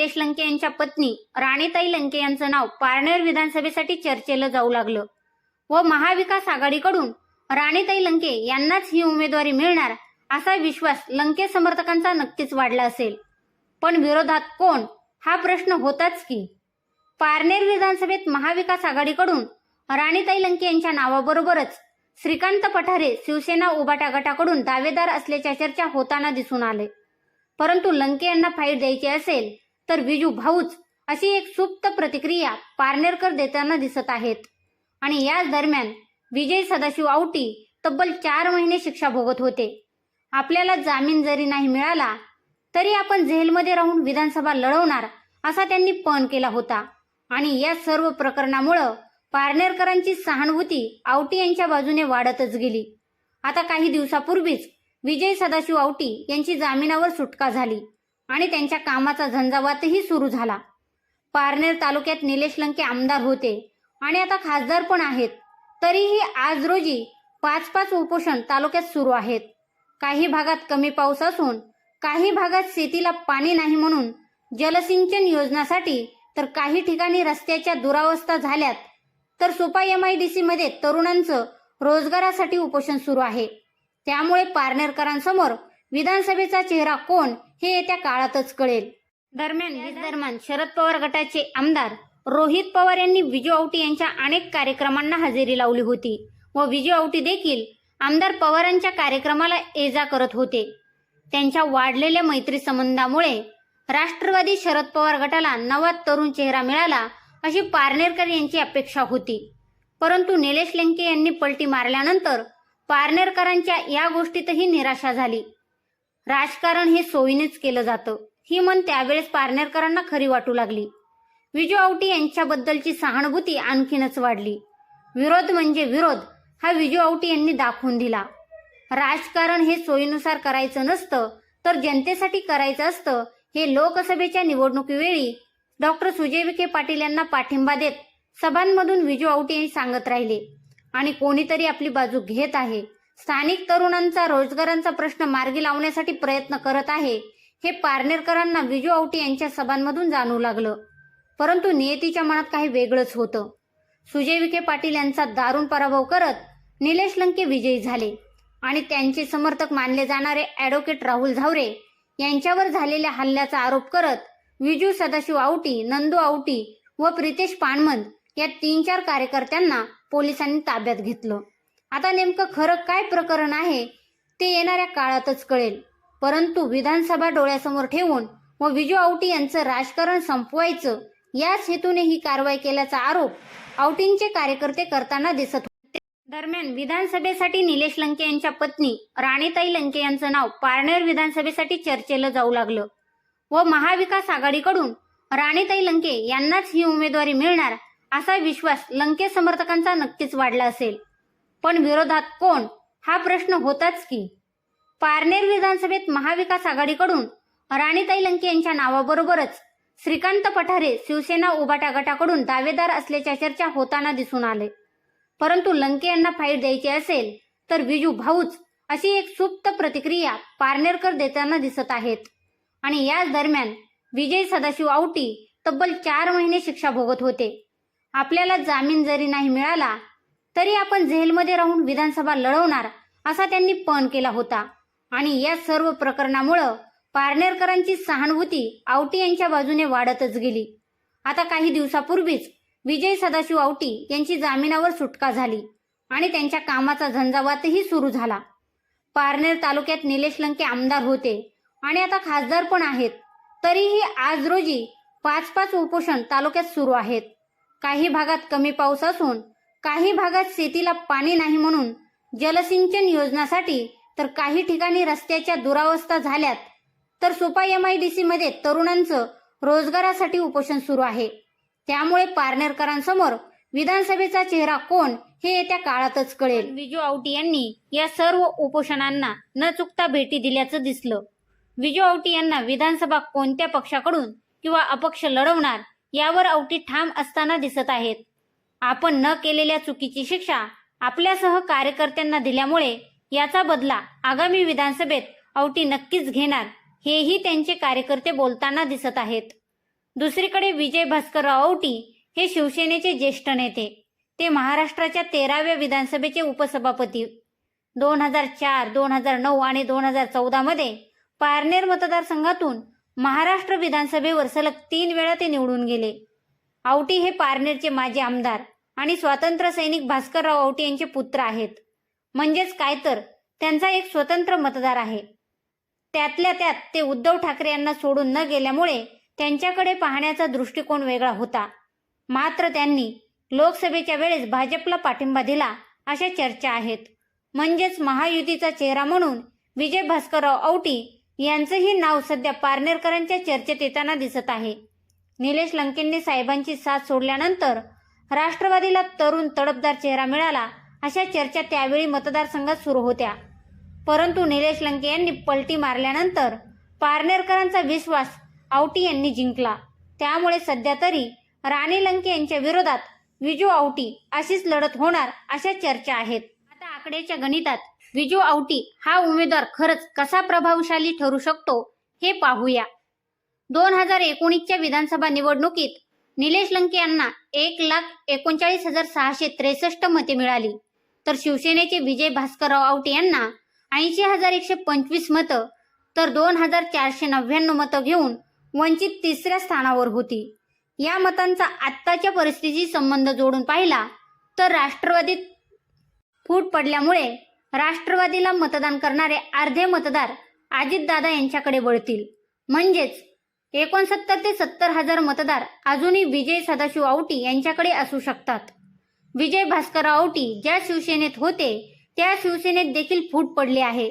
निलेश लंके यांच्या पत्नी राणीताई लंके यांचं नाव पारनेर विधानसभेसाठी चर्चेला जाऊ लागलं. व महाविकास आघाडीकडून राणीताई लंके यांनाच ही उमेदवारी मिळणार असा विश्वास लंके समर्थकांचा नक्कीच वाढला असेल. पण विरोधात कोण? हा प्रश्न होताच की. पारनेर विधानसभेत महाविकास आघाडीकडून राणीताई लंके यांच्या नावाबरोबरच श्रीकांत पठारे शिवसेना उबाटा गटाकडून दावेदार असल्याच्या चर्चा होताना दिसून आले. परंतु लंके यांना फाईट द्यायची असेल तर विजू भाऊच अशी एक सुप्त प्रतिक्रिया पारनेरकर देताना दिसत आहेत. आणि याच दरम्यान विजय सदाशिव आवटी तब्बल चार महिने शिक्षा भोगत होते. आपल्याला जामीन जरी नाही मिळाला तरी आपण जेलमध्ये राहून विधानसभा लढवणार असा त्यांनी पण केला होता. आणि या सर्व प्रकरणामुळं पारनेरकरांची सहानुभूती आवटी यांच्या बाजूने वाढतच गेली. आता काही दिवसापूर्वीच विजय सदाशिव आवटी यांची जामिनावर सुटका झाली. आणि त्यांच्या कामाचा झंझावातही सुरू झाला. पारनेर तालुक्यात निलेश लंके आमदार होते आणि आता खासदार पण आहेत. तरीही आज रोजी पाच पाच उपोषण तालुक्यात सुरू आहेत. काही भागात कमी पाऊस असून काही भागात शेतीला पाणी नाही म्हणून जलसिंचन योजनासाठी तर काही ठिकाणी रस्त्याच्या दुरावस्था झाल्यात तर सुपा एम आय डी मध्ये तरुणांचं रोजगारासाठी उपोषण सुरू आहे. त्यामुळे पारनेरकरांसमोर विधानसभेचा चेहरा कोण हे येत्या काळातच कळेल. दरम्यान दरम्यान शरद पवार गटाचे आमदार रोहित पवार यांनी विजू आवटी यांच्या अनेक कार्यक्रमांना हजेरी लावली होती व विजू औटी देखील आमदार पवारांच्या कार्यक्रमाला ये जा करत होते. त्यांच्या वाढलेल्या मैत्री संबंधामुळे राष्ट्रवादी शरद पवार गटाला नवा तरुण चेहरा मिळाला अशी पारनेरकर यांची अपेक्षा होती. परंतु निलेश लेंके यांनी पलटी मारल्यानंतर पारनेरकरांच्या या गोष्टीतही निराशा झाली. राजकारण हे सोयीनेच केलं जातं. ही मन त्यावेळेस पारनेरकरांना खरी वाटू लागली. विजू आवटी यांच्याबद्दलची सहानुभूती आणखीनच वाढली. विरोध म्हणजे विरोध हा विजू आवटी यांनी दाखवून दिला. राजकारण हे सोयीनुसार करायचं नसतं तर जनतेसाठी करायचं असतं हे लोकसभेच्या निवडणुकीवेळी डॉक्टर सुजय विखे पाटील यांना पाठिंबा देत सभांमधून विजू आवटी यांनी सांगत राहिले. आणि कोणीतरी आपली बाजू घेत आहे. स्थानिक तरुणांचा रोजगारांचा प्रश्न मार्गी लावण्यासाठी प्रयत्न करत आहे हे पारनेरकरांना विजू आवटी यांच्या सभांमधून जाणू लागलं. परंतु नियतीच्या मनात काही वेगळंच होतं. सुजय विखे पाटील यांचा दारुण पराभव करत निलेश लंके विजयी झाले आणि त्यांचे समर्थक मानले जाणारे ॲडव्होकेट राहुल झावरे यांच्यावर झालेल्या हल्ल्याचा आरोप करत विजू सदाशिव आवटी नंदू आवटी व प्रितेश पाणमंद या तीन चार कार्यकर्त्यांना पोलिसांनी ताब्यात घेतलं. आता नेमकं खरं काय प्रकरण आहे ते येणाऱ्या काळातच कळेल. परंतु विधानसभा डोळ्यासमोर ठेवून व विजू आवटी यांचं राजकारण संपवायचं याच हेतूने ही कारवाई केल्याचा आरोप आवटींचे कार्यकर्ते करताना दिसत होते. दरम्यान विधानसभेसाठी निलेश लंके यांच्या पत्नी राणीताई लंके यांचं नाव पारनेर विधानसभेसाठी चर्चेला जाऊ लागलं व महाविकास आघाडीकडून राणीताई लंके यांनाच ही उमेदवारी मिळणार असा विश्वास लंके समर्थकांचा नक्कीच वाढला असेल. पण विरोधात कोण? हा प्रश्न होताच की. पारनेर विधानसभेत महाविकास आघाडीकडून राणीताई लंके यांच्या नावाबरोबरच श्रीकांत पठारे शिवसेना उबाटा गटाकडून दावेदार असल्याच्या चर्चा होताना दिसून आले. परंतु लंके यांना फाईट द्यायची असेल तर विजू भाऊच अशी एक सुप्त प्रतिक्रिया पारनेरकर देताना दिसत आहेत. आणि याच दरम्यान विजय सदाशिव आवटी तब्बल चार महिने शिक्षा भोगत होते. आपल्याला जामीन जरी नाही मिळाला तरी आपण जेलमध्ये राहून विधानसभा लढवणार असा त्यांनी पण केला होता. आणि या सर्व प्रकरणामुळं पारनेरकरांची सहानुभूती आवटी यांच्या बाजूने वाढतच गेली. आता काही दिवसापूर्वीच विजय सदाशिव आवटी यांची जामिनावर सुटका झाली आणि त्यांच्या कामाचा झंझावातही सुरू झाला. पारनेर तालुक्यात निलेश लंके आमदार होते आणि आता खासदार पण आहेत. तरीही आज रोजी पाच पाच उपोषण तालुक्यात सुरू आहेत. काही भागात कमी पाऊस असून काही भागात शेतीला पाणी नाही म्हणून जलसिंचन योजनासाठी तर काही ठिकाणी रस्त्याच्या दुरावस्था झाल्यात. तर सुपा डी मध्ये तरुणांचं रोजगारासाठी उपोषण सुरू आहे. त्यामुळे पारनेरकरांसमोर विधानसभेचा चेहरा कोण हे येत्या काळातच कळेल. विजू आवटी यांनी या सर्व उपोषणांना न चुकता भेटी दिल्याचं दिसलं. विजू आवटी यांना विधानसभा कोणत्या पक्षाकडून किंवा अपक्ष लढवणार यावर आवटी ठाम असताना दिसत आहेत. आपण न केलेल्या चुकीची शिक्षा आपल्यासह कार्यकर्त्यांना दिल्यामुळे याचा बदला आगामी विधानसभेत औटी नक्कीच घेणार हेही त्यांचे कार्यकर्ते बोलताना दिसत आहेत. दुसरीकडे विजय भास्करराव औटी हे शिवसेनेचे ज्येष्ठ नेते. ते महाराष्ट्राच्या तेराव्या विधानसभेचे उपसभापती. दोन हजार चार दोन हजार नऊ आणि दोन हजार चौदामध्ये पारनेर मतदारसंघातून महाराष्ट्र विधानसभेवर सलग तीन वेळा ते निवडून गेले. आवटी हे पारनेरचे माजी आमदार. आणि स्वातंत्र्य सैनिक भास्करराव औटी यांचे पुत्र आहेत. म्हणजेच काय तर त्यांचा एक स्वतंत्र मतदार आहे. त्यातल्या त्यात ते उद्धव ठाकरे यांना सोडून न गेल्यामुळे त्यांच्याकडे पाहण्याचा दृष्टिकोन वेगळा होता. मात्र त्यांनी लोकसभेच्या वेळेस भाजपला पाठिंबा दिला अशा चर्चा आहेत. म्हणजेच महायुतीचा चेहरा म्हणून विजय भास्करराव औटी यांचंही नाव सध्या पारनेरकरांच्या चर्चेत येताना दिसत आहे. निलेश लंकेंनी साहेबांची साथ सोडल्यानंतर राष्ट्रवादीला तरुण तडपदार चेहरा मिळाला अशा चर्चा त्यावेळी मतदारसंघात सुरू होत्या. परंतु निलेश लंके यांनी पलटी मारल्यानंतर पारनेरकरांचा विश्वास आवटी यांनी जिंकला. त्यामुळे सध्या तरी राणी लंके यांच्या विरोधात विजू आवटी अशीच लढत होणार अशा चर्चा आहेत. आता आकड्याच्या गणितात विजू आवटी हा उमेदवार खरंच कसा प्रभावशाली ठरू शकतो हे पाहूया. दोन हजार एकोणीसच्या विधानसभा निवडणुकीत निलेश लंके यांना एक लाख एकोणचाळीस हजार सहाशे त्रेसष्ट मते मिळाली. तर शिवसेनेचे विजय भास्करराव आवटे यांना ऐंशी हजार एकशे पंचवीस मतं तर दोन हजार चारशे नव्याण्णव मतं घेऊन वंचित तिसऱ्या स्थानावर होती. या मतांचा आत्ताच्या परिस्थितीशी संबंध जोडून पाहिला तर राष्ट्रवादीत फूट पडल्यामुळे राष्ट्रवादीला मतदान करणारे अर्धे मतदार अजितदादा यांच्याकडे वळतील. म्हणजेच एकोणसत्तर ते सत्तर हजार मतदार अजूनही विजय सदाशिव आवटी यांच्याकडे असू शकतात. विजय भास्कर आवटी ज्या शिवसेनेत होते त्या शिवसेनेत देखील फूट पडली आहे.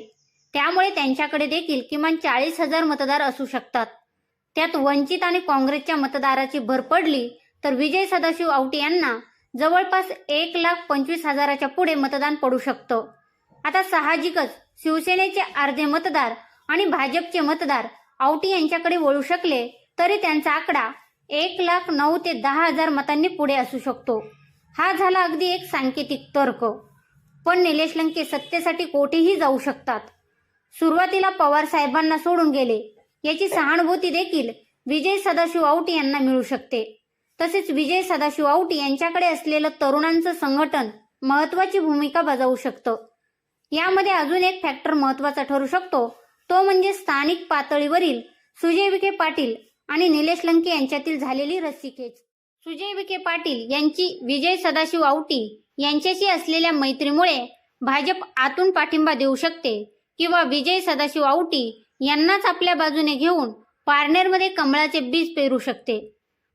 त्यामुळे त्यांच्याकडे देखील किमान चाळीस हजार मतदार असू शकतात. त्यात वंचित आणि काँग्रेसच्या मतदाराची भर पडली तर विजय सदाशिव आवटी यांना जवळपास एक लाख पंचवीस हजाराच्या पुढे मतदान पडू शकतं. आता साहजिकच शिवसेनेचे अर्धे मतदार आणि भाजपचे मतदार आवटी यांच्याकडे वळू शकले तरी त्यांचा आकडा एक लाख नऊ ते दहा हजार मतांनी पुढे असू शकतो. हा झाला अगदी एक सांकेतिक तर्क. पण निलेश लंके सत्तेसाठी कोठेही जाऊ शकतात. सुरुवातीला पवार साहेबांना सोडून गेले. याची सहानुभूती देखील विजय सदाशिव औटी यांना मिळू शकते. तसेच विजय सदाशिव औटी यांच्याकडे असलेलं तरुणांचं संघटन महत्वाची भूमिका बजावू शकतं. यामध्ये अजून एक फॅक्टर महत्त्वाचा ठरू शकतो तो म्हणजे स्थानिक पातळीवरील सुजय विखे पाटील आणि निलेश लंके यांच्यातील झालेली रस्सीखेच. सुजय विखे पाटील यांची विजय सदाशिव आवटी यांच्याशी असलेल्या मैत्रीमुळे भाजप आतून पाठिंबा देऊ शकते किंवा विजय सदाशिव आवटी यांनाच आपल्या बाजूने घेऊन पारनेरमध्ये कमळाचे बीज पेरू शकते.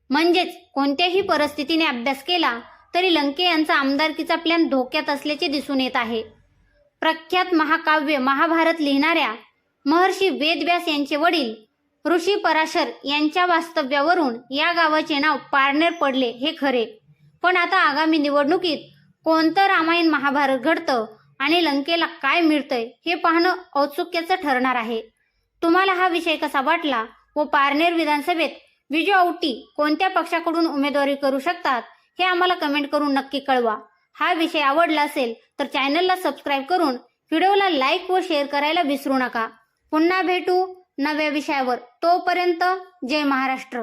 म्हणजेच कोणत्याही परिस्थितीने अभ्यास केला तरी लंके यांचा आमदारकीचा प्लॅन धोक्यात असल्याचे दिसून येत आहे. प्रख्यात महाकाव्य महाभारत लिहिणाऱ्या महर्षी वेदव्यास यांचे वडील ऋषी पराशर यांच्या वास्तव्यावरून या गावाचे नाव पारनेर पडले हे खरे. पण आता आगामी निवडणुकीत कोणतं रामायण महाभारत घडतं आणि लंकेला काय मिळतंय हे पाहणं औत्सुक्याचं ठरणार आहे. तुम्हाला हा विषय कसा वाटला व पारनेर विधानसभेत विजय औटी कोणत्या पक्षाकडून उमेदवारी करू शकतात हे आम्हाला कमेंट करून नक्की कळवा. हा विषय आवडला असेल तर चॅनलला सबस्क्राईब करून व्हिडिओला लाईक व शेअर करायला विसरू नका. पुन्हा भेटू नव्या विषयावर. तोपर्यंत जय महाराष्ट्र.